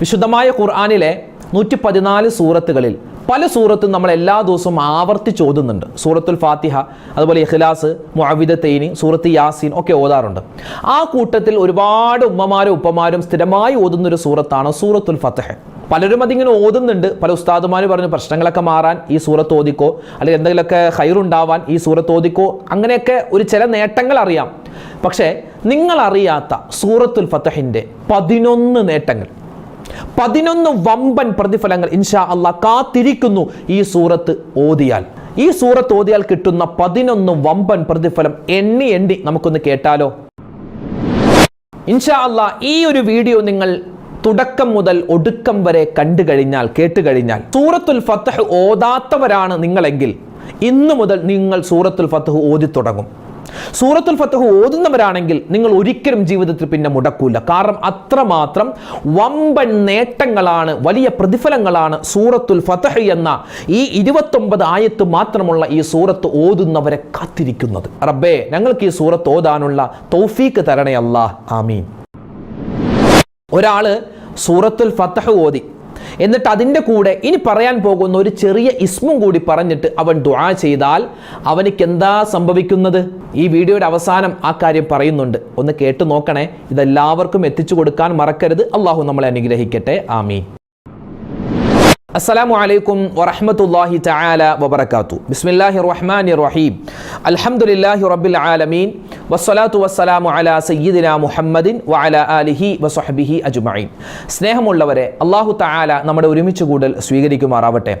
വിശുദ്ധമായ ഖുർആാനിലെ നൂറ്റി പതിനാല് സൂറത്തുകളിൽ പല സൂറത്തും നമ്മൾ എല്ലാ ദിവസവും ആവർത്തിച്ച് ഓതുന്നുണ്ട് സൂറത്തുൽ ഫാത്തിഹ അതുപോലെ ഇഖ്ലാസ് മുഅവിദത്തൈനി സൂറത്ത് യാസീൻ ഒക്കെ ഓതാറുണ്ട്. ആ കൂട്ടത്തിൽ ഒരുപാട് ഉമ്മമാരും ഉപ്പമാരും സ്ഥിരമായി ഓതുന്ന ഒരു സൂറത്താണ് സൂറത്തുൽ ഫത്തഹ് പലരും അതിങ്ങനെ ഓതുന്നുണ്ട്. പല ഉസ്താദുമാർ പറഞ്ഞു പ്രശ്നങ്ങളൊക്കെ മാറാൻ ഈ സൂറത്ത് ഓദിക്കോ അല്ലെങ്കിൽ എന്തെങ്കിലുമൊക്കെ ഹൈറുണ്ടാവാൻ ഈ സൂറത്ത് ഓദിക്കോ അങ്ങനെയൊക്കെ ഒരു ചില നേട്ടങ്ങൾ അറിയാം. പക്ഷേ നിങ്ങൾ അറിയാത്ത സൂറത്തുൽ ഫത്തഹിന്റെ പതിനൊന്ന് നേട്ടങ്ങൾ പതിനൊന്ന് വമ്പൻ പ്രതിഫലങ്ങൾ ഇൻഷാ അള്ളാഹ് കാത്തിരിക്കുന്നു ഈ സൂറത്ത് ഓതിയാൽ. ഈ സൂറത്ത് ഓതിയാൽ കിട്ടുന്ന പതിനൊന്ന് വമ്പൻ പ്രതിഫലം എണ്ണി എണ്ണി നമുക്കൊന്ന് കേട്ടാലോ? ഇൻഷാ അള്ളാ ഈ ഒരു വീഡിയോ നിങ്ങൾ തുടക്കം മുതൽ ഒടുക്കം വരെ കണ്ടു കഴിഞ്ഞാൽ കേട്ട് കഴിഞ്ഞാൽ സൂറത്തുൽ ഫത്തഹ് ഓതാത്തവരാണ് നിങ്ങളെങ്കിൽ ഇന്നു മുതൽ നിങ്ങൾ സൂറത്തുൽ ഫത്തഹ് ഓതി തുടങ്ങും സൂറത്തുൽ ഫത്തഹ് ഓതുന്നവരാണെങ്കിൽ നിങ്ങൾ ഒരിക്കലും ജീവിതത്തിൽ പിന്നെ മുടക്കൂല. കാരണം അത്രമാത്രം വമ്പൻ നേട്ടങ്ങളാണ് വലിയ പ്രതിഫലങ്ങളാണ് സൂറത്തുൽ ഫത്തഹ് എന്ന ഈ ഇരുപത്തൊമ്പത് ആയത്ത് മാത്രമുള്ള ഈ സൂറത്ത് ഓതുന്നവരെ കാത്തിരിക്കുന്നത്. റബ്ബേ ഞങ്ങൾക്ക് ഈ സൂറത്ത് ഓതാനുള്ള തൗഫീക്ക് തരണേ അല്ലാഹു. ആമീൻ. ഒരാൾ സൂറത്തുൽ ഫത്തഹ് ഓതി. എന്നിട്ട് അതിന്റെ കൂടെ ഇനി പറയാൻ പോകുന്ന ഒരു ചെറിയ ഇസ്മും കൂടി പറഞ്ഞിട്ട് അവൻ ദുആ ചെയ്താൽ അവനിക്ക് എന്താ സംഭവിക്കുന്നത്? ഈ വീഡിയോയുടെ അവസാനം ആ കാര്യം പറയുന്നുണ്ട്. ഒന്ന് കേട്ടു നോക്കണേ. ഇതെല്ലാവർക്കും എത്തിച്ചു കൊടുക്കാൻ മറക്കരുത്. അള്ളാഹു നമ്മളെ അനുഗ്രഹിക്കട്ടെ. ആമീൻ. അസ്സലാമു അലൈക്കും വറഹമത്തല്ലാഹി തആല വബറകാതു ബിസ്മില്ലാഹിർ റഹ്മാനിർ റഹീം അൽഹംദുലില്ലാഹി റബ്ബിൽ ആലമീൻ. വസ്സലാത്തു വസ്സലാമു അലാ സയ്യിദിന മുഹമ്മദിൻ വഅലാ ആലിഹി വസ്ഹബിഹി അജ്മഈൻ. സ്നേഹമുള്ളവരെ അല്ലാഹു തആല നമ്മുടെ ഒരുമിച്ച് കൂടൽ സ്വീകരിക്കുമാറാവട്ടെ.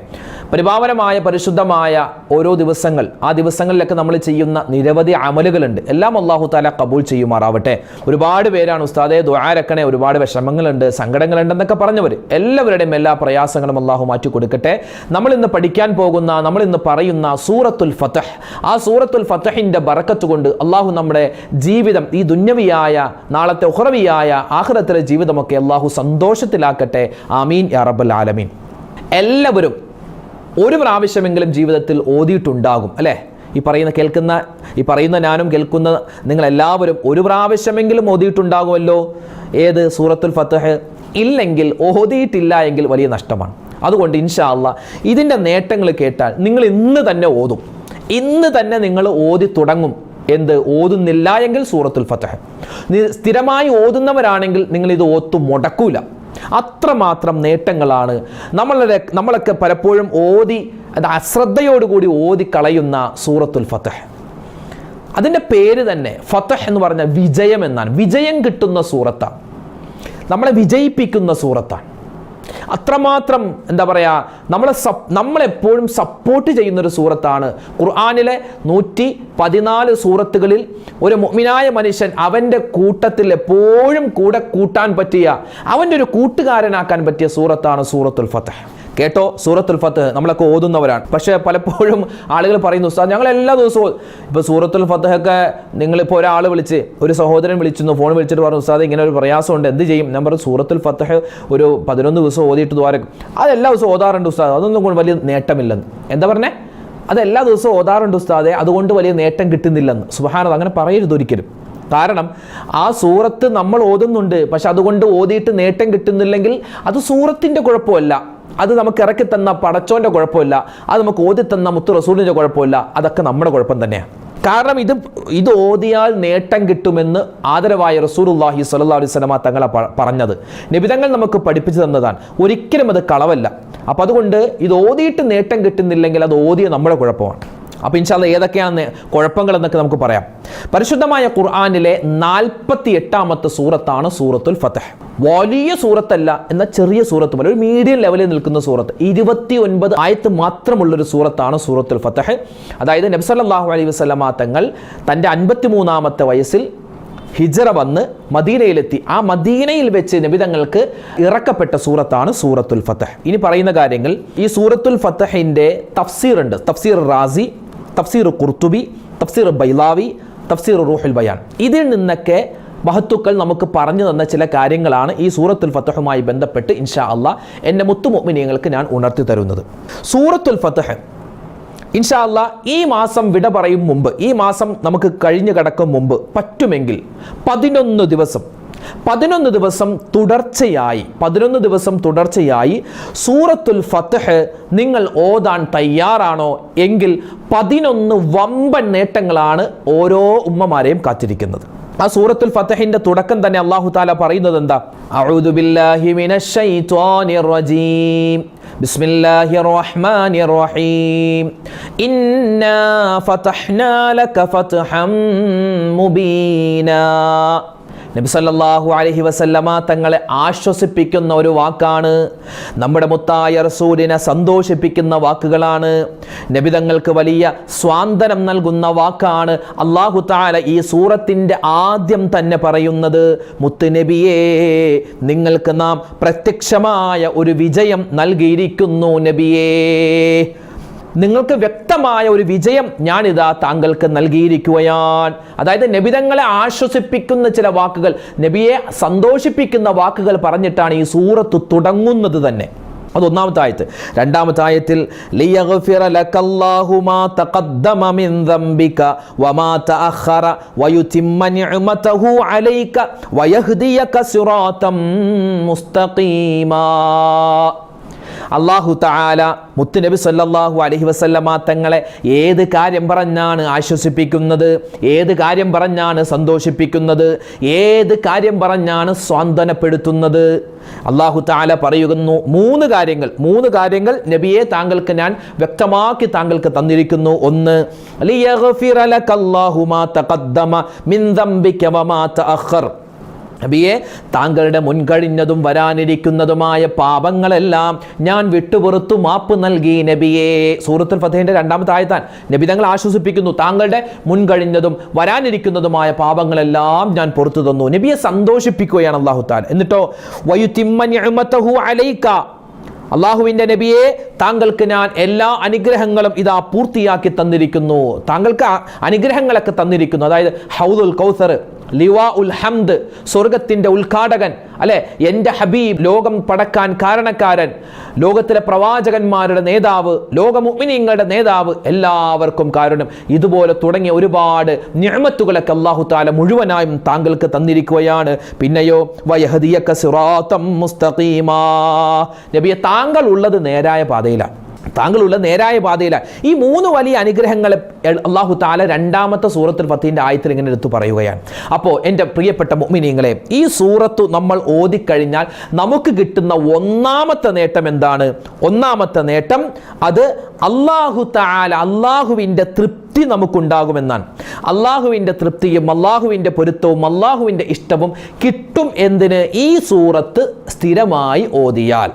പരിഭാവനമായ പരിശുദ്ധമായ ഓരോ ദിവസങ്ങൾ ആ ദിവസങ്ങളിലൊക്കെ നമ്മൾ ചെയ്യുന്ന നിരവധി അമലുകളുണ്ട്. എല്ലാം അല്ലാഹു തആല കബൂൽ ചെയ്യുമാറാവട്ടെ. ഒരുപാട് പേരാണ് ഉസ്താദെ ദ്വാരക്കണേ ഒരുപാട് വിഷമങ്ങളുണ്ട് സങ്കടങ്ങളുണ്ടെന്നൊക്കെ പറഞ്ഞവർ എല്ലാവരുടെയും എല്ലാ പ്രയാസങ്ങളും അല്ലാഹു അള്ളാഹു മാറ്റി കൊടുക്കട്ടെ. നമ്മൾ ഇന്ന് പഠിക്കാൻ പോകുന്ന നമ്മൾ ഇന്ന് പറയുന്ന സൂറത്തുൽ ഫത്തഹ് ആ സൂറത്തുൽ ഫത്തഹിന്റെ ബറക്കത്ത് കൊണ്ട് അള്ളാഹു നമ്മുടെ ജീവിതം ഈ ദുന്യവിയായ നാളത്തെ ഉഹറവിയായ ആഹ്റത്തിലെ ജീവിതമൊക്കെ അള്ളാഹു സന്തോഷത്തിലാക്കട്ടെ. ആമീൻ യാ റബ്ബൽ ആലമീൻ. എല്ലാവരും ഒരു പ്രാവശ്യമെങ്കിലും ജീവിതത്തിൽ ഓതിയിട്ടുണ്ടാകും അല്ലേ? ഈ പറയുന്ന കേൾക്കുന്ന ഈ പറയുന്ന ഞാനും കേൾക്കുന്ന നിങ്ങളെല്ലാവരും ഒരു പ്രാവശ്യമെങ്കിലും ഓതിയിട്ടുണ്ടാകുമല്ലോ. ഏത്? സൂറത്തുൽ ഫത്തഹ് ഇല്ലെങ്കിൽ ഓതിയിട്ടില്ല എങ്കിൽ വലിയ നഷ്ടമാണ്. അതുകൊണ്ട് ഇൻഷാ അള്ളാ ഇതിന്റെ നേട്ടങ്ങൾ കേട്ടാൽ നിങ്ങൾ ഇന്ന് തന്നെ ഓതും. ഇന്ന് തന്നെ നിങ്ങൾ ഓതി തുടങ്ങും. എന്ത്? ഓതുന്നില്ല എങ്കിൽ സൂറത്തുൽ ഫത്തഹ് സ്ഥിരമായി ഓതുന്നവരാണെങ്കിൽ നിങ്ങൾ ഇത് ഓത്തു മുടക്കൂല. അത്രമാത്രം നേട്ടങ്ങളാണ്. നമ്മളുടെ നമ്മളൊക്കെ പലപ്പോഴും ഓതി അശ്രദ്ധയോടുകൂടി ഓതി കളയുന്ന സൂറത്തുൽ ഫത്തഹ് അതിന്റെ പേര് തന്നെ ഫത്തഹ് എന്ന് പറഞ്ഞ വിജയം എന്നാണ്. വിജയം കിട്ടുന്ന സൂറത്താണ്. നമ്മളെ വിജയിപ്പിക്കുന്ന സൂറത്താണ്. അത്രമാത്രം എന്താ പറയുക നമ്മളെ സപ് നമ്മളെപ്പോഴും സപ്പോർട്ട് ചെയ്യുന്നൊരു സൂറത്താണ്. ഖുർആാനിലെ നൂറ്റി പതിനാല് സൂറത്തുകളിൽ ഒരു മുഅ്മിനായ മനുഷ്യൻ അവന്റെ കൂട്ടത്തിൽ എപ്പോഴും കൂടെ കൂട്ടാൻ പറ്റിയ അവന്റെ ഒരു കൂട്ടുകാരനാക്കാൻ പറ്റിയ സൂറത്താണ് സൂറത്തുൽ ഫത്തഹ് കേട്ടോ സൂറത്തുൽ ഫത്ത്. നമ്മളൊക്കെ ഓതുന്നവരാണ്. പക്ഷേ പലപ്പോഴും ആളുകൾ പറയുന്നു ഉസ്താദ് ഞങ്ങൾ എല്ലാ ദിവസവും ഇപ്പോൾ സൂറത്തുൽ ഫത്തഹൊക്കെ നിങ്ങളിപ്പോൾ ഒരാൾ വിളിച്ച് ഒരു സഹോദരൻ വിളിച്ചിരുന്നു ഫോൺ വിളിച്ചിട്ട് പറഞ്ഞു ഉസ്താദ് ഇങ്ങനെ ഒരു പ്രയാസമുണ്ട് എന്ത് ചെയ്യും? ഞാൻ പറഞ്ഞു സൂറത്തുൽ ഫത്തഹ് ഒരു പതിനൊന്ന് ദിവസം ഓതിയിട്ട് ദ്വാരം അതെല്ലാ ദിവസവും ഓതാറുണ്ട് ഉസ്താദ്. അതൊന്നും കൊണ്ട് വലിയ നേട്ടമില്ലെന്ന്. എന്താ പറഞ്ഞേ? അതെല്ലാ ദിവസവും ഓതാറുണ്ട് ഉസ്താദെ അതുകൊണ്ട് വലിയ നേട്ടം കിട്ടുന്നില്ലെന്ന്. സുബഹാനത് അങ്ങനെ പറയരുത് ഒരിക്കലും. കാരണം ആ സൂറത്ത് നമ്മൾ ഓതുന്നുണ്ട് പക്ഷെ അതുകൊണ്ട് ഓതിയിട്ട് നേട്ടം കിട്ടുന്നില്ലെങ്കിൽ അത് സൂറത്തിന്റെ കുഴപ്പമല്ല. അത് നമുക്ക് ഇറക്കി തന്ന പടച്ചോന്റെ കുഴപ്പമില്ല. അത് നമുക്ക് ഓതി തന്ന മുത്തു റസൂലിന്റെ കുഴപ്പമില്ല. അതൊക്കെ നമ്മുടെ കുഴപ്പം തന്നെയാണ് കാരണം ഇത് ഇത് ഓതിയാൽ നേട്ടം കിട്ടുമെന്ന് ആദരവായ റസൂലുല്ലാഹി സ്വല്ലല്ലാഹു അലൈഹി വസല്ലമ തങ്ങളെ പറഞ്ഞത്. നിബിതങ്ങൾ നമുക്ക് പഠിപ്പിച്ചു തന്നതാണ്. ഒരിക്കലും അത് കളവല്ല. അപ്പം അതുകൊണ്ട് ഇത് ഓതിയിട്ട് നേട്ടം കിട്ടുന്നില്ലെങ്കിൽ അത് ഓതിയ നമ്മുടെ കുഴപ്പമാണ്. അപ്പോൾ ഇൻഷാല്ല കുഴപ്പങ്ങൾ എന്നൊക്കെ നമുക്ക് പറയാം. പരിശുദ്ധമായ ഖുർആാനിലെ നാൽപ്പത്തി എട്ടാമത്തെ സൂറത്താണ് സൂറത്തുൽ ഫത്തഹ് വലിയ സൂറത്തല്ല എന്ന ചെറിയ സൂറത്ത് പോലെ ഒരു മീഡിയം ലെവലിൽ നിൽക്കുന്ന സൂറത്ത്. ഇരുപത്തി ഒൻപത് ആയത്ത് മാത്രമുള്ളൊരു സൂറത്താണ് സൂറത്തുൽ ഫത്തഹ് അതായത് നബ്സല്ലാഹു അലൈഹി വസല്ലമ തങ്ങൾ തന്റെ അൻപത്തി മൂന്നാമത്തെ വയസ്സിൽ ഹിജറ വന്ന് മദീനയിലെത്തി. ആ മദീനയിൽ വെച്ച് നബിതങ്ങൾക്ക് ഇറക്കപ്പെട്ട സൂറത്താണ് സൂറത്തുൽ ഫത്തഹ് ഇനി പറയുന്ന കാര്യങ്ങൾ ഈ സൂറത്തുൽ ഫത്തഹിന്റെ തഫ്സീർ ഉണ്ട് തഫ്സീർ റാസി തഫ്സീർ കുർത്തുബി തഫ്സീർ ബൈലാവി തഫ്സീർ റൂഹുൽ ബയാൻ. ഇതിൽ നിന്നൊക്കെ മഹത്തുക്കൾ നമുക്ക് പറഞ്ഞു തന്ന ചില കാര്യങ്ങളാണ് ഈ സൂറത്തുൽ ഫത്തഹുമായി ബന്ധപ്പെട്ട് ഇൻഷാ അള്ളാഹ് എന്റെ മുത്തുമൊമിനിയങ്ങൾക്ക് ഞാൻ ഉണർത്തി തരുന്നത്. സൂറത്തുൽ ഫത്തഹ് ഇൻഷാ അല്ല ഈ മാസം വിട പറയും മുമ്പ് ഈ മാസം നമുക്ക് കഴിഞ്ഞു കിടക്കും മുമ്പ് പറ്റുമെങ്കിൽ പതിനൊന്ന് ദിവസം പതിനൊന്ന് ദിവസം തുടർച്ചയായി പതിനൊന്ന് ദിവസം തുടർച്ചയായി സൂറത്തുൽ ഫത്തഹ് നിങ്ങൾ ഓതാൻ തയ്യാറാണോ എങ്കിൽ പതിനൊന്ന് വമ്പൻ നേട്ടങ്ങളാണ് ഓരോ ഉമ്മമാരെയും കാത്തിരിക്കുന്നത്. ആ സൂറത്തുൽ ഫത്തഹിന്റെ തുടക്കം തന്നെ അള്ളാഹു താല പറയുന്നത് എന്താ? ബിസ്മില്ലാഹിർ റഹ്മാനിർ റഹീം ഇന്നാ ഫതഹ്നാ അലഹി വസല്ലമ തങ്ങളെ ആശ്വസിപ്പിക്കുന്ന ഒരു വാക്കാണ്. നമ്മുടെ മുത്തായ റസൂലിനെ സന്തോഷിപ്പിക്കുന്ന വാക്കുകളാണ്. നബി തങ്ങൾക്ക് വലിയ സ്വാന്തനം നൽകുന്ന വാക്കാണ് അള്ളാഹു താല ഈ സൂറത്തിന്റെ ആദ്യം തന്നെ പറയുന്നത്. മുത്ത് നബിയേ നിങ്ങൾക്ക് നാം പ്രത്യക്ഷമായ ഒരു വിജയം നൽകിയിരിക്കുന്നു നബിയേ. നിങ്ങൾക്ക് വ്യക്തമായ ഒരു വിജയം ഞാനിതാ താങ്കൾക്ക് നൽകിയിരിക്കുകയാണ്. അതായത് നബിതങ്ങളെ ആശ്വസിപ്പിക്കുന്ന ചില വാക്കുകൾ നബിയെ സന്തോഷിപ്പിക്കുന്ന വാക്കുകൾ പറഞ്ഞിട്ടാണ് ഈ സൂറത്ത് തുടങ്ങുന്നത് തന്നെ. അത് ഒന്നാമത്തെ ആയത്ത്. രണ്ടാമത്തെ ആയത്തിൽ അലൈക അള്ളാഹു താല മുത്തുനബി സല്ലാഹു അലഹി വസല്ലമ തങ്ങളെ ഏത് കാര്യം പറഞ്ഞാണ് ആശ്വസിപ്പിക്കുന്നത്? ഏത് കാര്യം പറഞ്ഞാണ് സന്തോഷിപ്പിക്കുന്നത്? ഏത് കാര്യം പറഞ്ഞാണ് സ്വാന്തനപ്പെടുത്തുന്നത്? അള്ളാഹു താല പറയുന്നു മൂന്ന് കാര്യങ്ങൾ. മൂന്ന് കാര്യങ്ങൾ നബിയെ താങ്കൾക്ക് ഞാൻ വ്യക്തമാക്കി താങ്കൾക്ക് തന്നിരിക്കുന്നു. ഒന്ന് ലിയഗ്ഫിറ നബിയെ താങ്കളുടെ മുൻകഴിഞ്ഞതും വരാനിരിക്കുന്നതുമായ പാപങ്ങളെല്ലാം ഞാൻ വിട്ടുപുറത്തു മാപ്പ് നൽകി നബിയെ. സൂറത്തുൽ ഫത്തേന്റെ രണ്ടാമത്തെ ആയത്താൻ നബി തങ്ങൾ ആശ്വസിപ്പിക്കുന്നു താങ്കളുടെ മുൻകഴിഞ്ഞതും വരാനിരിക്കുന്നതുമായ പാപങ്ങളെല്ലാം ഞാൻ പുറത്തു തന്നു. നബിയെ സന്തോഷിപ്പിക്കുകയാണ് അള്ളാഹു താൻ എന്നിട്ടോ വയുത്തിമ്മ അലൈക്ക അള്ളാഹുവിന്റെ നബിയെ താങ്കൾക്ക് ഞാൻ എല്ലാ അനുഗ്രഹങ്ങളും ഇതാ പൂർത്തിയാക്കി തന്നിരിക്കുന്നു. താങ്കൾക്ക് അനുഗ്രഹങ്ങളൊക്കെ തന്നിരിക്കുന്നു. അതായത് ഹൗദുൽ കൗസർ ലിവാ ഉൽ ഹംദ് സ്വർഗത്തിന്റെ ഉദ്ഘാടകൻ അല്ലെ? എന്റെ ഹബീബ് ലോകം പടക്കാൻ കാരണക്കാരൻ ലോകത്തിലെ പ്രവാചകന്മാരുടെ നേതാവ് ലോകമുഗ്മിനിങ്ങളുടെ നേതാവ് എല്ലാവർക്കും കാരണം. ഇതുപോലെ തുടങ്ങിയ ഒരുപാട് ഞമത്തുകളൊക്കെ അള്ളാഹു താല മുഴുവനായും താങ്കൾക്ക് തന്നിരിക്കുകയാണ്. പിന്നെയോ വയഹദിയൊക്കെ താങ്കൾ ഉള്ളത് നേരായ പാതയിലാണ്. താങ്കളുള്ള നേരായ പാതയിലാണ്. ഈ മൂന്ന് വലിയ അനുഗ്രഹങ്ങളെ അള്ളാഹു താല രണ്ടാമത്തെ സൂറത്തുൽ ഫത്തീന്റെ ആയത്തിൽ ഇങ്ങനെ എടുത്തു പറയുകയാണ്. അപ്പോൾ എന്റെ പ്രിയപ്പെട്ട മുഅ്മിനീങ്ങളെ ഈ സൂറത്തു നമ്മൾ ഓതിക്കഴിഞ്ഞാൽ നമുക്ക് കിട്ടുന്ന ഒന്നാമത്തെ നേട്ടം എന്താണ്? ഒന്നാമത്തെ നേട്ടം അത് അള്ളാഹു താല അള്ളാഹുവിന്റെ തൃപ്തി നമുക്കുണ്ടാകുമെന്നാണ്. അള്ളാഹുവിന്റെ തൃപ്തിയും അള്ളാഹുവിന്റെ പൊരുത്തവും അള്ളാഹുവിന്റെ ഇഷ്ടവും കിട്ടും എന്തിന്? ഈ സൂറത്ത് സ്ഥിരമായി ഓതിയാൽ.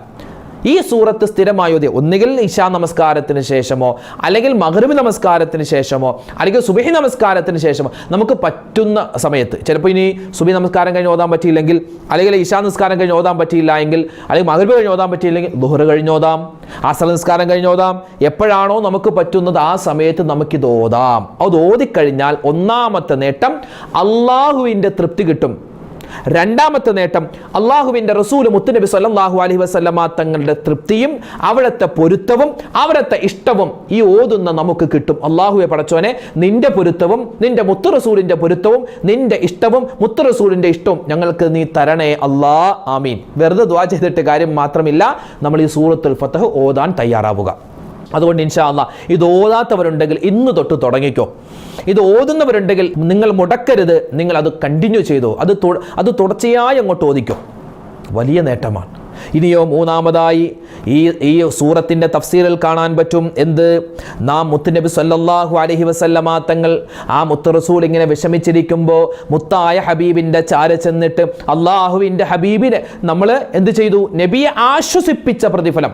ഈ സൂറത്ത് സ്ഥിരമായി? ഒന്നുകിൽ ഇശാ നമസ്കാരത്തിന് ശേഷമോ? അല്ലെങ്കിൽ മകരവ് നമസ്കാരത്തിന് ശേഷമോ? അല്ലെങ്കിൽ സുബഹി നമസ്കാരത്തിന് ശേഷമോ? നമുക്ക് പറ്റുന്ന സമയത്ത് ചിലപ്പോൾ ഇനി സുബി നമസ്കാരം കഴിഞ്ഞ് ഓതാൻ പറ്റിയില്ലെങ്കിൽ അല്ലെങ്കിൽ ഇശാ നമസ്കാരം കഴിഞ്ഞ് ഓതാൻ പറ്റിയില്ല എങ്കിൽ അല്ലെങ്കിൽ മകരവ് കഴിഞ്ഞ് ഓതാൻ പറ്റിയില്ലെങ്കിൽ ദുഹർ കഴിഞ്ഞ് ഓതാം അസർ നമസ്കാരം കഴിഞ്ഞ് ഓതാം. എപ്പോഴാണോ നമുക്ക് പറ്റുന്നത് ആ സമയത്ത് നമുക്കിത് ഓതാം. അത് ഓതിക്കഴിഞ്ഞാൽ ഒന്നാമത്തെ നേട്ടം അള്ളാഹുവിന്റെ തൃപ്തി കിട്ടും. രണ്ടാമത്തെ നേട്ടം അള്ളാഹുവിന്റെ റസൂൽ മുത്തുനബി സല്ലാഹു അലഹി വസ്ലമ തങ്ങളുടെ തൃപ്തിയും അവിടുത്തെ പൊരുത്തവും അവിടുത്തെ ഇഷ്ടവും ഈ ഓതുന്ന നമുക്ക് കിട്ടും. അള്ളാഹുവെ പടച്ചോനെ നിന്റെ പൊരുത്തവും നിന്റെ മുത്തു റസൂലിന്റെ പൊരുത്തവും നിന്റെ ഇഷ്ടവും മുത്തു റസൂലിന്റെ ഇഷ്ടവും ഞങ്ങൾക്ക് നീ തരണേ അല്ലാ. ആമീൻ. വെറുതെ ദ്വാ ചെയ്തിട്ട് കാര്യം മാത്രമില്ല നമ്മൾ ഈ സൂറത്തുൽ ഫത്തഹ് ഓതാൻ തയ്യാറാവുക. അതുകൊണ്ട് ഇൻഷാ അല്ല ഇത് ഓതാത്തവരുണ്ടെങ്കിൽ ഇന്ന് തൊട്ട് തുടങ്ങിക്കോ. ഇത് ഓതുന്നവരുണ്ടെങ്കിൽ നിങ്ങൾ മുടക്കരുത്. നിങ്ങൾ അത് കണ്ടിന്യൂ ചെയ്തോ. അത് അത് തുടർച്ചയായി അങ്ങോട്ട് ഓദിക്കും വലിയ നേട്ടമാണ്. ഇനിയോ മൂന്നാമതായി ഈ ഈ സൂറത്തിന്റെ തഫ്സീലിൽ കാണാൻ പറ്റും എന്ത്? നാം മുത്തുനബി സല്ലല്ലാഹു അലഹി വസല്ലമ തങ്ങൾ ആ മുത്ത് റസൂൽ ഇങ്ങനെ വിഷമിച്ചിരിക്കുമ്പോൾ മുത്തായ ഹബീബിന്റെ ചാര ചെന്നിട്ട് അള്ളാഹുവിന്റെ ഹബീബിനെ നമ്മൾ എന്ത് ചെയ്തു? നബിയെ ആശ്വസിപ്പിച്ച പ്രതിഫലം.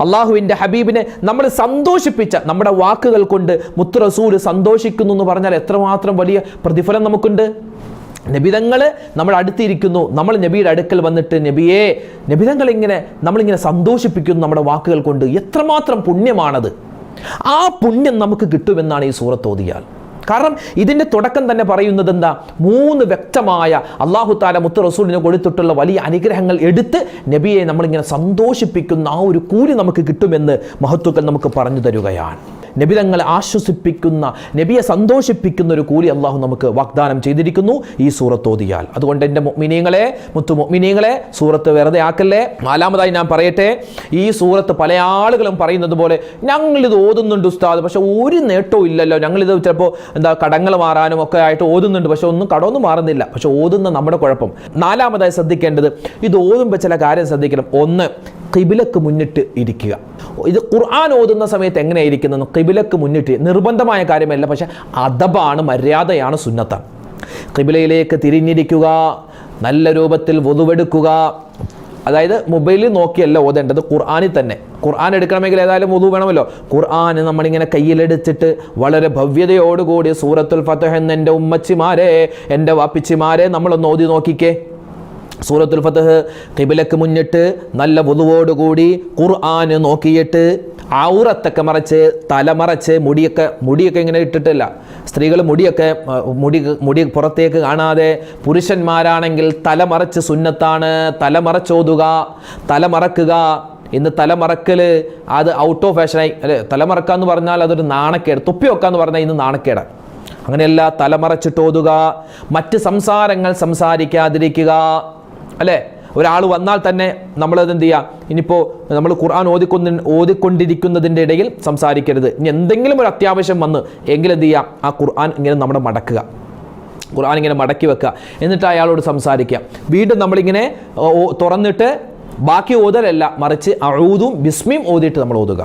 അള്ളാഹുവിന്റെ ഹബീബിനെ നമ്മൾ സന്തോഷിപ്പിച്ച നമ്മുടെ വാക്കുകൾ കൊണ്ട് മുത്ത് റസൂൽ സന്തോഷിക്കുന്നു എന്ന് പറഞ്ഞാൽ എത്രമാത്രം വലിയ പ്രതിഫലം നമുക്കുണ്ട്? നബിതങ്ങൾ നമ്മൾ അടുത്തിരിക്കുന്നു. നമ്മൾ നബിയുടെ അടുക്കൽ വന്നിട്ട് നബിയെ നബിതങ്ങൾ ഇങ്ങനെ നമ്മളിങ്ങനെ സന്തോഷിപ്പിക്കുന്നു നമ്മുടെ വാക്കുകൾ കൊണ്ട്. എത്രമാത്രം പുണ്യമാണത്. ആ പുണ്യം നമുക്ക് കിട്ടുമെന്നാണ് ഈ സൂറത്ത് ഓതിയാൽ. കാരണം ഇതിന്റെ തുടക്കം തന്നെ പറയുന്നത് എന്താ? മൂന്ന് വ്യക്തമായ അള്ളാഹു താല മുത്ത് റസൂലിനെ കൊടുത്തിട്ടുള്ള വലിയ അനുഗ്രഹങ്ങൾ എടുത്ത് നബിയെ നമ്മളിങ്ങനെ സന്തോഷിപ്പിക്കുന്ന ആ ഒരു കൂലി നമുക്ക് കിട്ടുമെന്ന് മഹത്വക്കൾ നമുക്ക് പറഞ്ഞു തരുകയാണ്. നബിതങ്ങളെ ആശ്വസിപ്പിക്കുന്ന നബിയെ സന്തോഷിപ്പിക്കുന്ന ഒരു കൂലി അള്ളാഹു നമുക്ക് വാഗ്ദാനം ചെയ്തിരിക്കുന്നു ഈ സൂറത്ത് ഓതിയാൽ. അതുകൊണ്ട് എന്റെ മൊമിനിയങ്ങളെ മുത്തു മൊമിനിയങ്ങളെ സൂറത്ത് വെറുതെ ആക്കല്ലേ? നാലാമതായി ഞാൻ പറയട്ടെ ഈ സൂറത്ത് പല ആളുകളും പറയുന്നത് പോലെ ഞങ്ങളിത് ഓതുന്നുണ്ട് ഉസ്താദ് പക്ഷെ ഒരു നേട്ടവും ഇല്ലല്ലോ. ഞങ്ങളിത് ചിലപ്പോൾ എന്താ കടങ്ങൾ മാറാനും ഒക്കെ ആയിട്ട് ഓതുന്നുണ്ട് പക്ഷെ ഒന്നും കടമൊന്നും മാറുന്നില്ല. പക്ഷെ ഓതുന്ന നമ്മുടെ കുഴപ്പം. നാലാമതായി ശ്രദ്ധിക്കേണ്ടത് ഇത് ഓതുമ്പോൾ ചില കാര്യം ശ്രദ്ധിക്കണം. ഒന്ന് കിബിലക്ക് മുന്നിട്ട് ഇരിക്കുക. ഇത് ഖുർആൻ ഓതുന്ന സമയത്ത് എങ്ങനെയായിരിക്കുന്നു കിബിലക്ക് മുന്നിട്ട് നിർബന്ധമായ കാര്യമല്ല പക്ഷെ അദബാണ് മര്യാദയാണ് സുന്നത്താണ്. കിബിലയിലേക്ക് തിരിഞ്ഞിരിക്കുക നല്ല രൂപത്തിൽ വധുവെടുക്കുക. അതായത് മൊബൈലിൽ നോക്കിയല്ല ഓതേണ്ടത് ഖുർആാനിൽ തന്നെ. ഖുർആൻ എടുക്കണമെങ്കിൽ ഏതായാലും വധു വേണമല്ലോ. ഖുർആൻ നമ്മളിങ്ങനെ കയ്യിലെടുത്തിട്ട് വളരെ ഭവ്യതയോടുകൂടി സൂറത്തുൽ ഫത്തഹ് എന്ന എന്റെ ഉമ്മച്ചിമാരെ എന്റെ വാപ്പിച്ചിമാരെ നമ്മളൊന്ന് ഓതി നോക്കിക്കേ. സൂറത്തുൽ ഫത്തഹ് കിബിലക്ക് മുന്നിട്ട് നല്ല വധുവോടുകൂടി ഖുർആൻ നോക്കിയിട്ട് ഔറത്തൊക്കെ മറച്ച് തലമറച്ച് മുടിയൊക്കെ മുടിയൊക്കെ ഇങ്ങനെ ഇട്ടിട്ടില്ല. സ്ത്രീകൾ മുടിയൊക്കെ മുടി മുടി പുറത്തേക്ക് കാണാതെ പുരുഷന്മാരാണെങ്കിൽ തലമറച്ച് സുന്നത്താണ് തലമറച്ചോതുക തലമറക്കുക ഇന്ന് തലമറക്കൽ അത് ഔട്ട് ഓഫ് ഫാഷനായി അല്ലെ തലമറക്കുക എന്ന് പറഞ്ഞാൽ അതൊരു നാണക്കേട് തുപ്പി വെക്കുക എന്ന് പറഞ്ഞാൽ ഇന്ന് നാണക്കേടാണ് അങ്ങനെയല്ല തലമറച്ചിട്ടോതുക മറ്റ് സംസാരങ്ങൾ സംസാരിക്കാതിരിക്കുക. അല്ലേ? ഒരാൾ വന്നാൽ തന്നെ നമ്മളത് എന്ത് ചെയ്യുക ഇനിയിപ്പോൾ നമ്മൾ ഖുർആൻ ഓതിക്കൊണ്ടി ഓതിക്കൊണ്ടിരിക്കുന്നതിന്റെ ഇടയിൽ സംസാരിക്കരുത്. ഇനി എന്തെങ്കിലും ഒരു അത്യാവശ്യം വന്ന് എങ്കിൽ എന്ത് ചെയ്യുക ആ ഖുർആൻ ഇങ്ങനെ നമ്മുടെ മടക്കുക. ഖുർആൻ ഇങ്ങനെ മടക്കി വെക്കുക. എന്നിട്ട് അയാളോട് സംസാരിക്കുക. വീണ്ടും നമ്മളിങ്ങനെ തുറന്നിട്ട് ബാക്കി ഓതലല്ല മറിച്ച് അഴൂതും ബിസ്മിയും ഓതിയിട്ട് നമ്മൾ ഓതുക.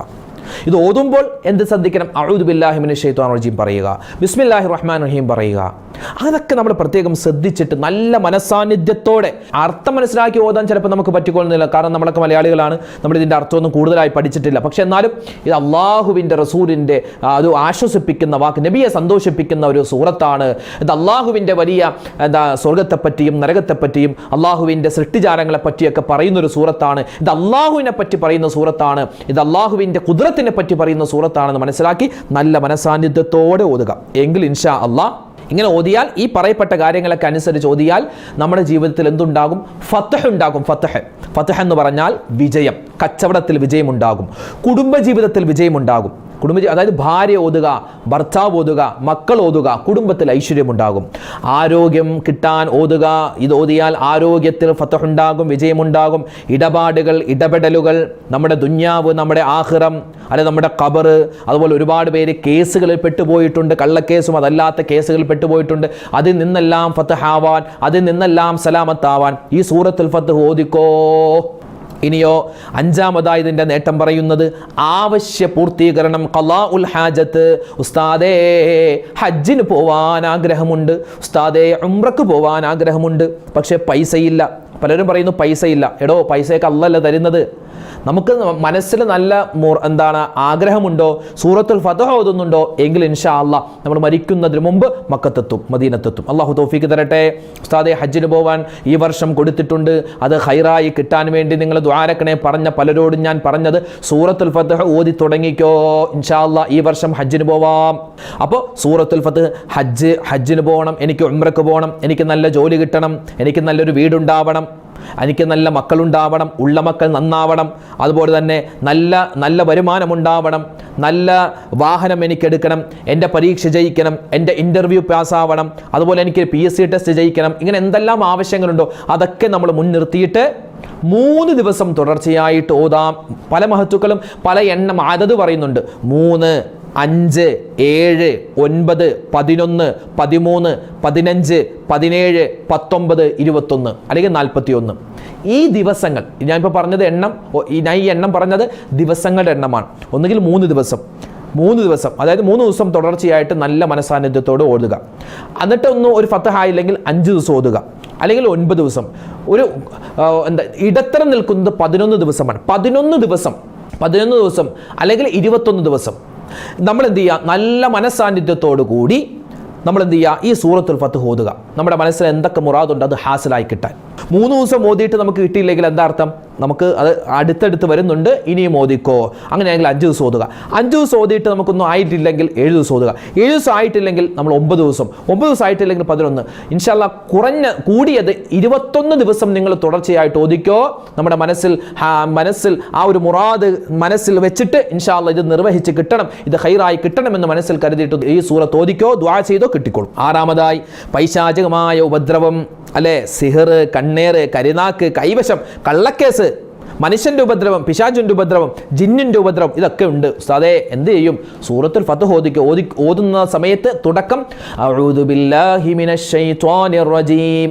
ഇത് ഓതുമ്പോൾ എന്ത് ശ്രദ്ധിക്കണം? അഴുദുബില്ലാഹിമിന് ഷെയ്ത്താൻ റജീം പറയുക. ബിസ്മില്ലാഹി റഹ്മാൻ റഹീം പറയുക. അതൊക്കെ നമ്മൾ പ്രത്യേകം ശ്രദ്ധിച്ചിട്ട് നല്ല മനസാന്നിധ്യത്തോടെ അർത്ഥം മനസ്സിലാക്കി ഓതാൻ ചിലപ്പോൾ നമുക്ക് പറ്റിക്കൊള്ളുന്നില്ല. കാരണം നമ്മളൊക്കെ മലയാളികളാണ്. നമ്മൾ ഇതിന്റെ അർത്ഥമൊന്നും കൂടുതലായി പഠിച്ചിട്ടില്ല. പക്ഷേ എന്നാലും ഇത് അള്ളാഹുവിന്റെ റസൂലിന്റെ അത് ആശ്വസിപ്പിക്കുന്ന വാക്ക് നബിയെ സന്തോഷിപ്പിക്കുന്ന ഒരു സൂറത്താണ്. ഇത് അള്ളാഹുവിന്റെ വലിയ എന്താ സ്വർഗത്തെപ്പറ്റിയും നരകത്തെപ്പറ്റിയും അള്ളാഹുവിന്റെ സൃഷ്ടിജാലങ്ങളെ പറ്റിയൊക്കെ പറയുന്ന ഒരു സൂറത്താണ്. ഇത് അള്ളാഹുവിനെ പറ്റി പറയുന്ന സൂറത്താണ്. ഇത് അള്ളാഹുവിന്റെ കുതിരത്തിനെ പറ്റി പറയുന്ന സൂറത്താണെന്ന് മനസ്സിലാക്കി നല്ല മനസാന്നിധ്യത്തോടെ ഓതുക. എങ്കിൽ ഇൻഷാ അള്ളാഹ് ഇങ്ങനെ ഓതിയാൽ ഈ പറയപ്പെട്ട കാര്യങ്ങളൊക്കെ അനുസരിച്ച് ഓതിയാൽ നമ്മുടെ ജീവിതത്തിൽ എന്തുണ്ടാകും? ഫത്തഹ് ഉണ്ടാകും ഫത്തഹ് ഫത്തഹ് എന്ന് പറഞ്ഞാൽ വിജയം കച്ചവടത്തിൽ വിജയമുണ്ടാകും കുടുംബജീവിതത്തിൽ വിജയമുണ്ടാകും. കുടുംബ അതായത് ഭാര്യ ഓതുക ഭർത്താവ് ഓതുക മക്കൾ ഓതുക കുടുംബത്തിൽ ഐശ്വര്യമുണ്ടാകും. ആരോഗ്യം കിട്ടാൻ ഓതുക ഇത് ഓതിയാൽ ആരോഗ്യത്തിൽ ഫത്തഹുണ്ടാകും വിജയമുണ്ടാകും. ഇടപാടുകൾ ഇടപെടലുകൾ നമ്മുടെ ദുന്യാവ് നമ്മുടെ ആഹ്റം അല്ലെ നമ്മുടെ കബറ് അതുപോലെ ഒരുപാട് പേര് കേസുകളിൽ പെട്ടുപോയിട്ടുണ്ട് കള്ളക്കേസും അതല്ലാത്ത കേസുകളിൽ പെട്ടുപോയിട്ടുണ്ട്. അതിൽ നിന്നെല്ലാം ഫത്തഹാവാൻ അതിൽ നിന്നെല്ലാം സലാമത്താവാൻ ഈ സൂറത്തുൽ ഫത്ത് ഓദിക്കോ ഇനിയോ അഞ്ചാമതായി ഇതിന്റെ നേട്ടം പറയുന്നത് ആവശ്യ പൂർത്തീകരണം കലാ ഉൽ ഹാജത്ത്. ഉസ്താദേ ഹജ്ജിന് പോവാൻ ആഗ്രഹമുണ്ട്. ഉസ്താദേ ഉംറക്ക് പോവാൻ ആഗ്രഹമുണ്ട്. പക്ഷേ പൈസയില്ല. പലരും പറയുന്നു പൈസയില്ല. എടോ പൈസയൊക്കെ അല്ലല്ല തരുന്നത്? നമുക്ക് മനസ്സിൽ നല്ല എന്താണ് ആഗ്രഹമുണ്ടോ സൂറത്തുൽ ഫതഹ ഓതുന്നുണ്ടോ എങ്കിൽ ഇൻഷാ അല്ല നമ്മൾ മരിക്കുന്നതിന് മുമ്പ് മക്കത്തെത്തും മദീനത്തെത്തും. അള്ളാഹു തോഫിക്ക് തരട്ടെ. ഉസ്താദെ ഹജ്ജിന് പോവാൻ ഈ വർഷം കൊടുത്തിട്ടുണ്ട്. അത് ഹൈറായി കിട്ടാൻ വേണ്ടി നിങ്ങൾ ദ്വാരക്കണേ പറഞ്ഞ പലരോടും ഞാൻ പറഞ്ഞത് സൂറത്തുൽ ഫതഹ ഓതി തുടങ്ങിക്കോ. ഇൻഷാ അല്ല ഈ വർഷം ഹജ്ജിന് പോവാം. അപ്പോൾ സൂറത്തുൽ ഫത്ത് ഹജ്ജ് ഹജ്ജിന് പോകണം എനിക്ക് ഉമ്രക്ക് പോകണം എനിക്ക് നല്ല ജോലി കിട്ടണം എനിക്ക് നല്ലൊരു വീടുണ്ടാവണം. എനിക്ക് നല്ല മക്കളുണ്ടാവണം ഉള്ള മക്കൾ നന്നാവണം അതുപോലെ തന്നെ നല്ല നല്ല വരുമാനമുണ്ടാവണം നല്ല വാഹനം എനിക്കെടുക്കണം എന്റെ പരീക്ഷ ജയിക്കണം എന്റെ ഇന്റർവ്യൂ പാസ്സാവണം അതുപോലെ എനിക്ക് പി എസ് സി ടെസ്റ്റ് ജയിക്കണം ഇങ്ങനെ എന്തെല്ലാം ആവശ്യങ്ങളുണ്ടോ അതൊക്കെ നമ്മൾ മുൻനിർത്തിയിട്ട് മൂന്ന് ദിവസം തുടർച്ചയായിട്ട് ഓതാം. പല മഹത്തുക്കളും പല എണ്ണം അതത് പറയുന്നുണ്ട്. മൂന്ന് അഞ്ച് ഏഴ് ഒൻപത് പതിനൊന്ന് പതിമൂന്ന് പതിനഞ്ച് പതിനേഴ് പത്തൊമ്പത് ഇരുപത്തൊന്ന് അല്ലെങ്കിൽ നാൽപ്പത്തി ഒന്ന് ഈ ദിവസങ്ങൾ ഞാനിപ്പോൾ പറഞ്ഞത് എണ്ണം ഞാൻ ഈ എണ്ണം പറഞ്ഞത് ദിവസങ്ങളുടെ എണ്ണമാണ്. ഒന്നുകിൽ മൂന്ന് ദിവസം. മൂന്ന് ദിവസം അതായത് മൂന്ന് ദിവസം തുടർച്ചയായിട്ട് നല്ല മനസാന്നിധ്യത്തോട് ഓതുക. എന്നിട്ട് ഒന്ന് ഒരു ഫത്തഹായില്ലെങ്കിൽ അഞ്ച് ദിവസം ഓതുക. അല്ലെങ്കിൽ ഒൻപത് ദിവസം. ഒരു എന്താ ഇടത്തരം നിൽക്കുന്നത് പതിനൊന്ന് ദിവസമാണ്. പതിനൊന്ന് ദിവസം പതിനൊന്ന് ദിവസം അല്ലെങ്കിൽ ഇരുപത്തൊന്ന് ദിവസം. നമ്മൾ എന്ത് ചെയ്യുക നല്ല മനസ്സാന്നിധ്യത്തോടു കൂടി നമ്മൾ എന്ത് ചെയ്യുക ഈ സൂറത്തുൽ ഫത്ത് ഓതുക. നമ്മുടെ മനസ്സിൽ എന്തൊക്കെ മുറാദുണ്ട് അത് ഹാസിലായി കിട്ടാൻ. മൂന്ന് ദിവസം മോദിയിട്ട് നമുക്ക് കിട്ടിയില്ലെങ്കിൽ എന്താ അർത്ഥം? നമുക്ക് അത് അടുത്തടുത്ത് വരുന്നുണ്ട് ഇനിയും മോദിക്കോ. അങ്ങനെയാണെങ്കിൽ അഞ്ച് ദിവസം ഓതുക. അഞ്ച് ദിവസം ഓതിയിട്ട് നമുക്കൊന്നും ആയിട്ടില്ലെങ്കിൽ ഏഴ് ദിവസം ഓതുക. ഏഴ് ദിവസം ആയിട്ടില്ലെങ്കിൽ നമ്മൾ ഒമ്പത് ദിവസം. ഒമ്പത് ദിവസം ആയിട്ടില്ലെങ്കിൽ പതിനൊന്ന്. ഇൻഷാല്ല കുറഞ്ഞ കൂടിയത് ഇരുപത്തൊന്ന് ദിവസം നിങ്ങൾ തുടർച്ചയായിട്ട് ഓദിക്കോ നമ്മുടെ മനസ്സിൽ മനസ്സിൽ ആ ഒരു മുറാദ് മനസ്സിൽ വെച്ചിട്ട് ഇൻഷാല്ല ഇത് നിർവഹിച്ച് കിട്ടണം. ഇത് ഹൈറായി കിട്ടണമെന്ന് മനസ്സിൽ കരുതിയിട്ട് ഈ സൂറത്ത് ഓദിക്കോ ദ്വാ ചെയ്തോ കിട്ടിക്കോളും. ആറാമതായി പൈശാചികമായ ഉപദ്രവം അല്ലെ? സിഹർ കണ്ണേറ് കരിനാക്ക് കൈവശം കള്ളക്കേസ് മനുഷ്യന്റെ ഉപദ്രവം പിശാചിന്റെ ഉപദ്രവം ജിന്നിന്റെ ഉപദ്രവം ഇതൊക്കെ ഉണ്ട്. ഉസ്താദേ എന്ത് ചെയ്യും? സൂറത്തുൽ ഫത്ത് ഓതി ഓതുന്ന സമയത്ത് തുടക്കം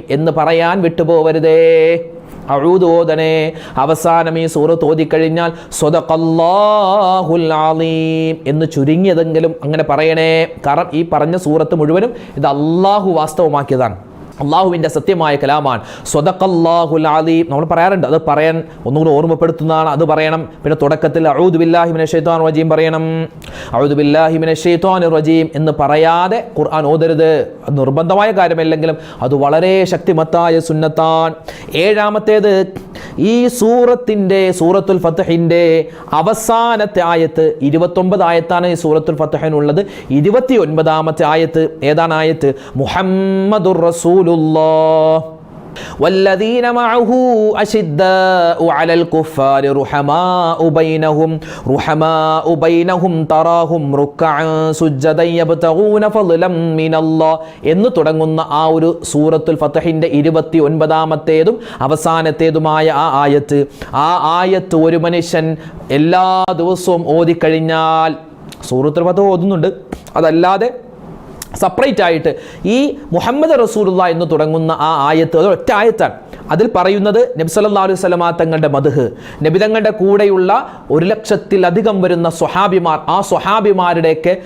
എന്ന് പറയാൻ വിട്ടുപോകരുതേ അഴൂത് ഓതനെ അവസാനം ഈ സൂറത്ത് ഓതിക്കഴിഞ്ഞാൽ സ്വതക്കല്ലാഹുലാലീം എന്ന് ചുരുങ്ങിയതെങ്കിലും അങ്ങനെ പറയണേ. കാരണം ഈ പറഞ്ഞ സൂറത്ത് മുഴുവനും ഇത് അള്ളാഹു വാസ്തവമാക്കിയതാണ്. അള്ളാഹുവിന്റെ സത്യമായ കലാമാണ്. സ്വതക്കല്ലാഹുൽ അലീം. നമ്മൾ പറയാറുണ്ട് അത് പറയാൻ ഒന്നുകൂടി ഓർമ്മപ്പെടുത്തുന്നതാണ്. അത് പറയണം. പിന്നെ തുടക്കത്തിൽ അഴുദ് ബില്ലാഹിമിനെ ഷെയ്ത്താൻ റജീം പറയണം. അഴുദ് ബില്ലാഹിമിനെ ഷെയ്ത്താൻ റജീം എന്ന് പറയാതെ ഖുർആൻ ഓതരുത്. നിർബന്ധമായ കാര്യമല്ലെങ്കിലും അത് വളരെ ശക്തിമത്തായ സുന്നത്താൻ ഏഴാമത്തേത് ഈ സൂറത്തിന്റെ സൂറത്തുൽ ഫത്തഹിന്റെ അവസാനത്തെ ആയത്ത് ഇരുപത്തൊമ്പത് ആയത്താണ് ഈ സൂറത്തുൽ ഫത്തഹിനുള്ളത് ഇരുപത്തി ഒൻപതാമത്തെ ആയത്ത് ഏതാണ് ആയത്ത്? മുഹമ്മദുർ റസൂലുള്ളാ والذين معه أشداء على الكفار رحماء بينهم رحماء بينهم تراهم ركعا سجدا يبتغون فضلا من الله എന്ന് തുടങ്ങുന്ന ആ ഒരു സൂറത്തുൽ ഫത്തഹിന്റെ ഇരുപത്തി ഒൻപതാമത്തേതും അവസാനത്തേതുമായ ആ ആയത്ത് ആ ആയത്ത് ഒരു മനുഷ്യൻ എല്ലാ ദിവസവും ഓതിക്കഴിഞ്ഞാൽ സൂറത്തുൽ ഫത്തഹ് ഓതുന്നുണ്ട് അതല്ലാതെ സെപ്പറേറ്റ് ആയിട്ട് ഈ മുഹമ്മദ് റസൂലുള്ള എന്ന് തുടങ്ങുന്ന ആ ആയത്ത് അത് ഒറ്റ ആയത്താണ്. അതിൽ പറയുന്നത് നബി സല്ലല്ലാഹു അലൈഹി വസല്ലമ തങ്ങളുടെ മധുഹ്. നബി തങ്ങളുടെ കൂടെയുള്ള ഒരു ലക്ഷത്തിലധികം വരുന്ന സ്വഹാബിമാർ ആ സ്വഹാബിമാരുടെയൊക്കെ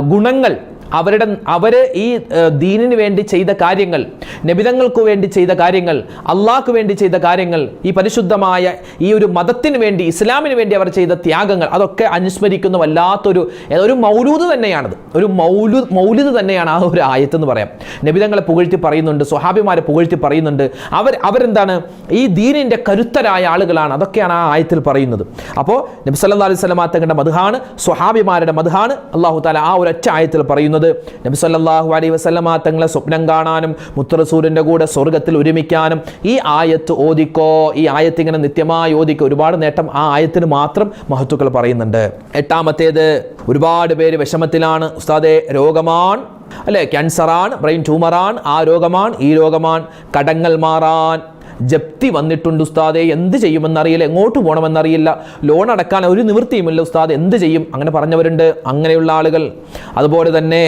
ഗുണങ്ങൾ അവരുടെ അവർ ഈ ദീനിന് വേണ്ടി ചെയ്ത കാര്യങ്ങൾ നബിതങ്ങൾക്ക് വേണ്ടി ചെയ്ത കാര്യങ്ങൾ അള്ളാഹ്ക്ക് വേണ്ടി ചെയ്ത കാര്യങ്ങൾ ഈ പരിശുദ്ധമായ ഈ ഒരു മതത്തിന് വേണ്ടി ഇസ്ലാമിന് വേണ്ടി അവർ ചെയ്ത ത്യാഗങ്ങൾ അതൊക്കെ അനുസ്മരിക്കുന്ന വല്ലാത്തൊരു ഒരു മൗലൂദ് തന്നെയാണത്. ഒരു മൗലു മൗലിദ് തന്നെയാണ് ആ ഒരു ആയത്ത് എന്ന് പറയാം. നബിതങ്ങളെ പുകഴ്ത്തി പറയുന്നുണ്ട് സ്വഹാബിമാരെ പുകഴ്ത്തി പറയുന്നുണ്ട്. അവർ അവരെന്താണ്? ഈ ദീനിന്റെ കരുത്തരായ ആളുകളാണ്. അതൊക്കെയാണ് ആ ആയത്തിൽ പറയുന്നത്. അപ്പോൾ നബി സല്ലല്ലാഹു അലൈഹി വസല്ലമ തങ്ങളുടെ സ്വഹാബിമാരുടെ മധുഹാണ്. അള്ളാഹു താല ആ ഒരു ഒരൊറ്റ ആയത്തിൽ പറയുന്നത് നബി സല്ലല്ലാഹു അലൈ വസല്ലമ തങ്ങളെ സ്വപ്നം കാണാനും മുത്തറസൂരിന്റെ കൂടെ സ്വർഗത്തിൽ ഒരുമിക്കാനും ഈ ആയത്ത് ഓദിക്കോ ഈ ആയത്ത് ഇങ്ങനെ നിത്യമായി ഓദിക്കോ ഒരുപാട് നേട്ടം ആ ആയത്തിന് മാത്രം മഹത്തുക്കൾ പറയുന്നുണ്ട്. എട്ടാമത്തേത് ഒരുപാട് പേര് വിഷമത്തിലാണ്. ഉസ്താദെ രോഗമാണ് അല്ലേ? ക്യാൻസറാണ് ബ്രെയിൻ ട്യൂമറാണ് ആ രോഗമാണ് ഈ രോഗമാണ് കടങ്ങൾ മാറാൻ ജപ്തി വന്നിട്ടുണ്ട് ഉസ്താദെ എന്ത് ചെയ്യുമെന്നറിയില്ല എങ്ങോട്ട് പോകണമെന്നറിയില്ല. ലോൺ അടക്കാൻ ഒരു നിവൃത്തിയുമില്ല ഉസ്താദ് എന്ത് ചെയ്യും? അങ്ങനെ പറഞ്ഞവരുണ്ട് അങ്ങനെയുള്ള ആളുകൾ. അതുപോലെ തന്നെ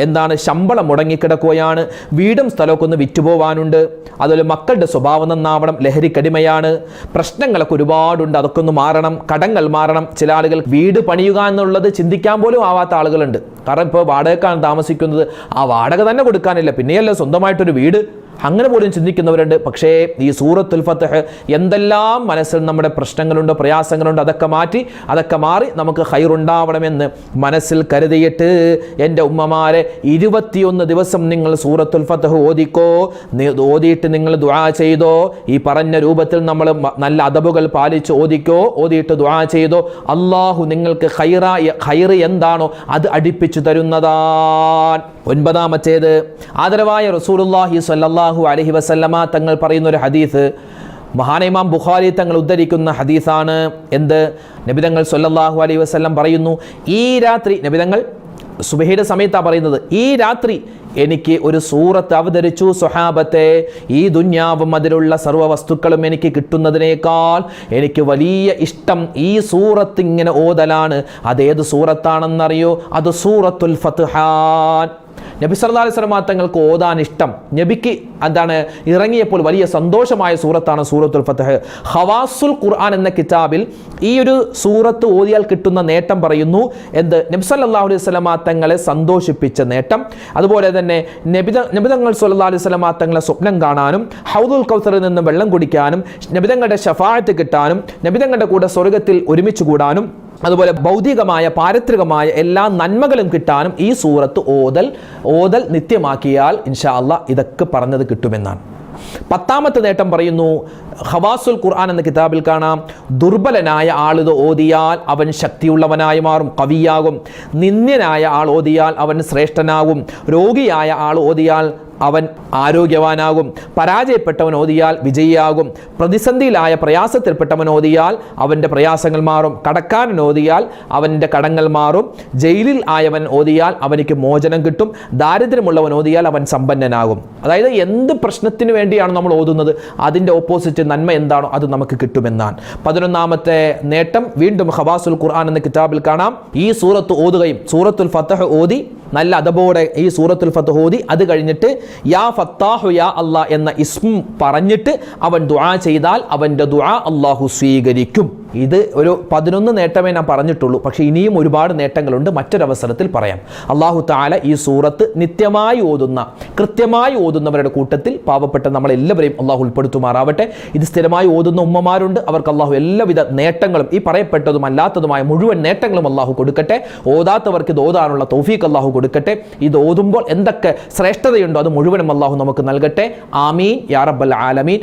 എന്താണ് ശമ്പളം മുടങ്ങിക്കിടക്കുകയാണ് വീടും സ്ഥലമൊക്കെ ഒന്ന് വിറ്റുപോവാനുണ്ട്. അതുപോലെ മക്കളുടെ സ്വഭാവം നന്നാവണം ലഹരിക്കടിമയാണ് പ്രശ്നങ്ങളൊക്കെ ഒരുപാടുണ്ട് അതൊക്കെ ഒന്ന് മാറണം കടങ്ങൾ മാറണം. ചില ആളുകൾ വീട് പണിയുക എന്നുള്ളത് ചിന്തിക്കാൻ പോലും ആവാത്ത ആളുകളുണ്ട്. കാരണം ഇപ്പോൾ വാടകക്കാണ് താമസിക്കുന്നത് ആ വാടക തന്നെ കൊടുക്കാനില്ല. പിന്നെയല്ല സ്വന്തമായിട്ടൊരു വീട്? അങ്ങനെ പോലും ചിന്തിക്കുന്നവരുണ്ട്. പക്ഷേ ഈ സൂറത്തുൽ ഫത്തഹ് എന്തെല്ലാം മനസ്സിൽ നമ്മുടെ പ്രശ്നങ്ങളുണ്ട് പ്രയാസങ്ങളുണ്ട് അതൊക്കെ മാറ്റി അതൊക്കെ മാറി നമുക്ക് ഹൈറുണ്ടാവണമെന്ന് മനസ്സിൽ കരുതിയിട്ട് എന്റെ ഉമ്മമാരെ ഇരുപത്തിയൊന്ന് ദിവസം നിങ്ങൾ സൂറത്തുൽ ഫത്തഹ് ഓദിക്കോ ഓദിയിട്ട് നിങ്ങൾ ദുആ ചെയ്തോ ഈ പറഞ്ഞ രൂപത്തിൽ നമ്മൾ നല്ല അദബുകൾ പാലിച്ച് ഓദിക്കോ ഓദിയിട്ട് ദുആ ചെയ്തോ അള്ളാഹു നിങ്ങൾക്ക് ഹൈറ ഹൈറ് എന്താണോ അത് അടിപ്പിച്ചു തരുന്നതാൻ. ഒൻപതാമത്തേത് ആദരവായ റസൂലുള്ളാഹി സ്വല്ലല്ലാഹു അലൈഹി വസല്ലമ തങ്ങൾ പറയുന്ന ഒരു ഹദീസ് മഹാനിമാം ബുഖാരി തങ്ങൾ ഉദ്ധരിക്കുന്ന ഹദീസാണ്. എന്ത്? നബിതങ്ങൾ സ്വല്ലല്ലാഹു അലൈഹി വസല്ലം പറയുന്നു ഈ രാത്രി നബിതങ്ങൾ സുബഹയുടെ സമയത്താണ് പറയുന്നത് ഈ രാത്രി എനിക്ക് ഒരു സൂറത്ത് അവതരിച്ചു. സ്വഹാബത്തെ ഈ ദുന്യാവും അതിലുള്ള സർവ വസ്തുക്കളും എനിക്ക് കിട്ടുന്നതിനേക്കാൾ എനിക്ക് വലിയ ഇഷ്ടം ഈ സൂറത്ത് ഇങ്ങനെ ഓതലാണ്. അതേത് സൂറത്താണെന്നറിയോ? അത് സൂറത്തുൽ ഫത്ഹാൻ. നബി സല്ലല്ലാഹു അലൈഹി തങ്ങൾക്ക് ഓതാൻ ഇഷ്ടം. നബിക്ക് എന്താണ് ഇറങ്ങിയപ്പോൾ വലിയ സന്തോഷമായ സൂറത്താണ് സൂറത്തുൽ ഫത്തഹ് ഹവാസുൽ ഖുർആൻ എന്ന കിതാബിൽ ഈ ഒരു സൂറത്ത് ഓതിയാൽ കിട്ടുന്ന നേട്ടം പറയുന്നു. എന്ത്? നബി സല്ലല്ലാഹു അലൈഹി വസല്ലം തങ്ങളെ സന്തോഷിപ്പിച്ച നേട്ടം. അതുപോലെ തന്നെ നബിത നബിതങ്ങൾ സല്ലല്ലാഹു അലൈഹി വസല്ലം തങ്ങളെ സ്വപ്നം കാണാനും ഹൗദുൽ കൗസറിൽ നിന്ന് വെള്ളം കുടിക്കാനും നബിതങ്ങളുടെ ഷഫായത്ത് കിട്ടാനും നബിതങ്ങളുടെ കൂടെ സ്വർഗത്തിൽ ഒരുമിച്ച് കൂടാനും അതുപോലെ ഭൗതികമായ പാരിത്രികമായ എല്ലാ നന്മകളും കിട്ടാനും ഈ സൂറത്ത് ഓതൽ ഓതൽ നിത്യമാക്കിയാൽ ഇൻഷാ അള്ളാഹ് ഇതൊക്കെ പറഞ്ഞത് കിട്ടുമെന്നാണ്. പത്താമത്തെ നേട്ടം പറയുന്നു ഹവാസുൽ ഖുർആൻ എന്ന കിതാബിൽ കാണാം ദുർബലനായ ആളിത് ഓതിയാൽ അവൻ ശക്തിയുള്ളവനായി മാറും കവിയാകും. നിന്ദ്യനായ ആൾ ഓതിയാൽ അവൻ ശ്രേഷ്ഠനാകും. രോഗിയായ ആൾ ഓതിയാൽ അവൻ ആരോഗ്യവാനാകും. പരാജയപ്പെട്ടവൻ ഓതിയാൽ വിജയിയാകും. പ്രതിസന്ധിയിലായ പ്രയാസത്തിൽപ്പെട്ടവൻ ഓതിയാൽ അവന്റെ പ്രയാസങ്ങൾ മാറും. കടക്കാരൻ അവന്റെ കടങ്ങൾ മാറും. ജയിലിൽ ആയവൻ ഓതിയാൽ അവനിക്ക് മോചനം കിട്ടും. ദാരിദ്ര്യമുള്ളവൻ ഓതിയാൽ അവൻ സമ്പന്നനാകും. അതായത് എന്ത് പ്രശ്നത്തിന് വേണ്ടിയാണ് നമ്മൾ ഓതുന്നത്? അതിന്റെ ഓപ്പോസിറ്റ് നന്മ എന്താണോ അത് നമുക്ക് കിട്ടുമെന്നാണ്. പതിനൊന്നാമത്തെ നേട്ടം. വീണ്ടും ഹവാസുൽ ഖുർആൻ എന്ന കിതാബിൽ കാണാം. ഈ സൂറത്ത് ഓതുകയും സൂറത്തുൽ ഫത്തഹ് ഓതി നല്ല അതബോടെ ഈ സൂറത്തുൽ ഫത്തഹൂദി അത് കഴിഞ്ഞിട്ട് യാ ഫത്താഹു യാ അല്ലാ എന്ന ഇസ്മ പറഞ്ഞിട്ട് അവൻ ദുആ ചെയ്താൽ അവന്റെ ദുആ അള്ളാഹു സ്വീകരിക്കും. ഇത് ഒരു പതിനൊന്ന് നേട്ടമേ ഞാൻ പറഞ്ഞിട്ടുള്ളൂ. പക്ഷെ ഇനിയും ഒരുപാട് നേട്ടങ്ങളുണ്ട്. മറ്റൊരവസരത്തിൽ പറയാം. അള്ളാഹു താല ഈ സൂറത്ത് നിത്യമായി ഓതുന്ന കൃത്യമായി ഓതുന്നവരുടെ കൂട്ടത്തിൽ പാവപ്പെട്ട നമ്മളെല്ലാവരെയും അള്ളാഹു ഉൾപ്പെടുത്തുമാറാവട്ടെ. ഇത് സ്ഥിരമായി ഓതുന്ന ഉമ്മമാരുണ്ട്. അവർക്ക് അള്ളാഹു എല്ലാവിധ നേട്ടങ്ങളും ഈ പറയപ്പെട്ടതും അല്ലാത്തതുമായ മുഴുവൻ നേട്ടങ്ങളും അള്ളാഹു കൊടുക്കട്ടെ. ഓതാത്തവർക്ക് ഇത് ഓതാനുള്ള തൗഫീഖ് അള്ളാഹു കൊടുക്കട്ടെ. ഇത് ഓതുമ്പോൾ എന്തൊക്കെ ശ്രേഷ്ഠതയുണ്ടോ അത് മുഴുവനും അള്ളാഹു നമുക്ക് നൽകട്ടെ. ആമീൻ. യാ റബ്ബൽ ആലമീൻ.